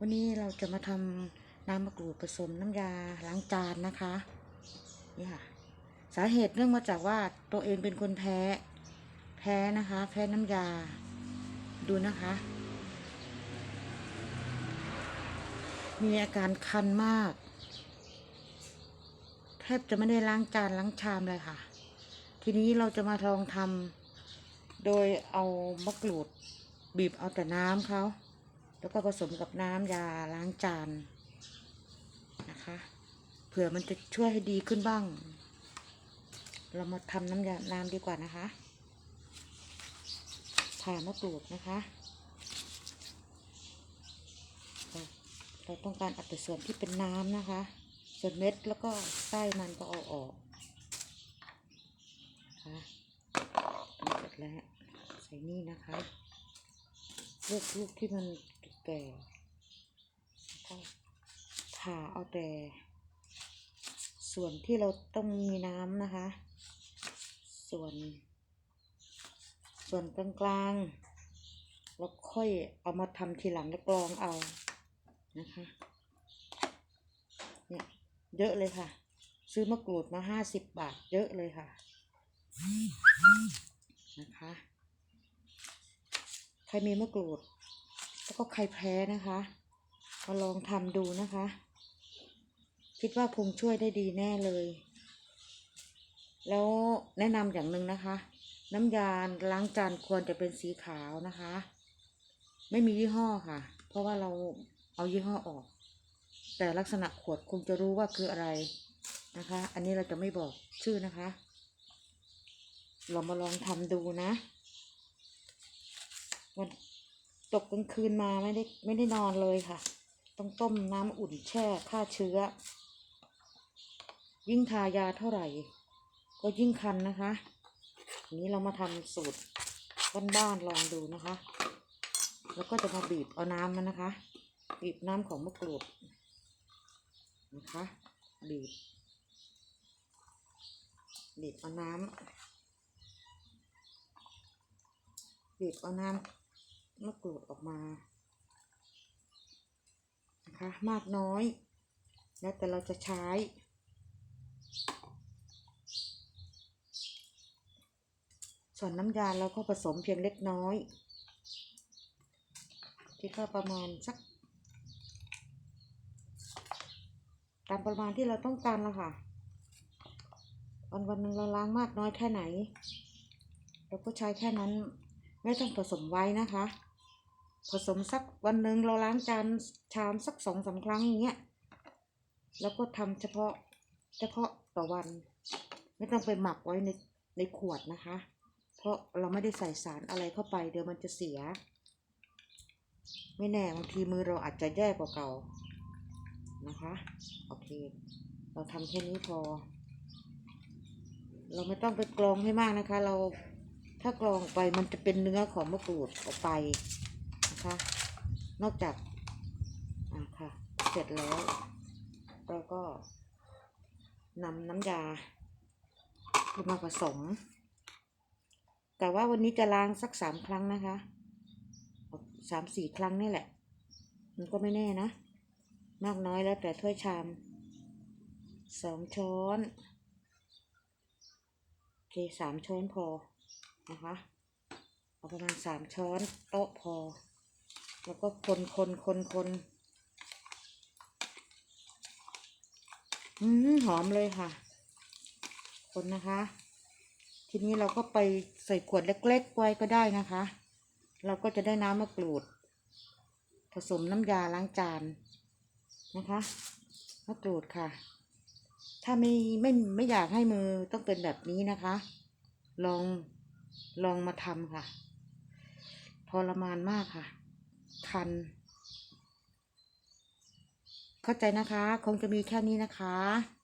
วันนี้เราจะมาทำน้ำมะกรูดผสมน้ำยาล้างจานนะคะนี่ค่ะสาเหตุเนื่องมาจากว่าตัวเองเป็นคนแพ้ แพ้นะคะ แพ้น้ำยา ดูนะคะ มีอาการคันมาก แทบจะไม่ได้ล้างจานล้างชามเลยค่ะ ทีนี้เราจะมาลองทำโดยเอามะกรูดบีบเอาแต่น้ำเขา แล้วก็ผสมกับน้ำยาล้างจานนะคะเผื่อมันจะช่วยให้ดีขึ้นบ้าง เรามาทำน้ำยาน้ำดีกว่านะคะผ่ามะกรูดนะคะเราต้องการอัดแต่ส่วนที่เป็นน้ำนะคะ ส่วนเม็ดแล้วก็ไส้มันก็เอาออกนะคะเสร็จแล้วใส่นี่นะคะเลือกลูกที่มัน แก่ผ่าเอาแต่ ส่วนที่เราต้องมีน้ำนะคะ ส่วน ส่วนกลางๆแล้วค่อยเอามาทำทีหลังแล้วกรองเอานะคะเนี่ยเยอะเลยค่ะ ซื้อมะกรูดมาห้าสิบบาทเยอะเลยค่ะ นะคะ ใครมีมะกรูด แล้วก็ใครแพ้นะคะมาลองทำดูนะคะ คิดว่าคงช่วยได้ดีแน่เลย แล้วแนะนำอย่างหนึ่งนะคะ น้ำยาล้างจานควรจะเป็นสีขาวนะคะ ไม่มียี่ห้อค่ะ เพราะว่าเราเอายี่ห้อออก แต่ลักษณะขวดคงจะรู้ว่าคืออะไรนะคะ อันนี้เราจะไม่บอกชื่อนะคะ เรามาลองทำดูนะวัน ตกกลางคืนมาไม่ได้ไม่ได้นอนเลยค่ะ ต้องต้มน้ำอุ่นแช่ฆ่าเชื้อ ยิ่งทายาเท่าไหร่ ก็ยิ่งคันนะคะนี้เรามาทำสูตรบ้านๆลองดูนะคะ แล้วก็จะมาบีบเอาน้ำมันนะคะ บีบน้ำของมะกรูดนะคะ บีบ บีบเอาน้ำบีบเอาน้ำ มะกรูดออกมานะคะมากน้อย แล้วแต่เราจะใช้ ส่วนน้ำยาเราก็ผสมเพียงเล็กน้อยที่ก็ประมาณสัก ตามประมาณที่เราต้องการและค่ะ วันวันหนึ่งเราล้างมากน้อยแค่ไหน เราก็ใช้แค่นั้น ไม่ต้องผสมไว้นะคะ ผสมสักวันหนึ่งเราล้างจานชามสักสองสาครั้งอย่างเงี้ยแล้วก็ทำเฉพาะเฉพาะต่อวัน ไม่ต้องไปหมักไว้ในในขวดนะคะ เพราะเราไม่ได้ใส่สารอะไรเข้าไป เดี๋ยวมันจะเสีย ไม่แน่บางทีมือเราอาจจะแย่กว่าเก่านะคะโอเค เราทำแค่นี้พอ เราไม่ต้องไปกรองให้มากนะคะ เราถ้ากรองไปมันจะเป็นเนื้อของมะกรูดออกไป นะคะ นอกจากอ่าค่ะเสร็จแล้ว เราก็นำน้ำยามาผสม แต่ว่าวันนี้จะล้างสักสามครั้งนะคะสามสี่ครั้งนี่แหละ มันก็ไม่แน่นะ มากน้อยแล้วแต่ถ้วยชามสองช้อนโอเคสามช้อนพอนะคะ เอาประมาณสามช้อนโต๊ะพอ แล้วก็คนคนคนคนอืมหอมเลยค่ะ คนนะคะ ทีนี้เราก็ไปใส่ขวดเล็ก ๆ ไว้ก็ได้นะคะ เราก็จะได้น้ำมะกรูด ผสมน้ำยาล้างจานนะคะมะกรูดค่ะ ถ้าไม่ไม่ไม่อยากให้มือต้องเป็นแบบนี้นะคะ ลองลองมาทำค่ะทรมานมากค่ะ คัน เข้าใจนะคะ คงจะมีแค่นี้นะคะ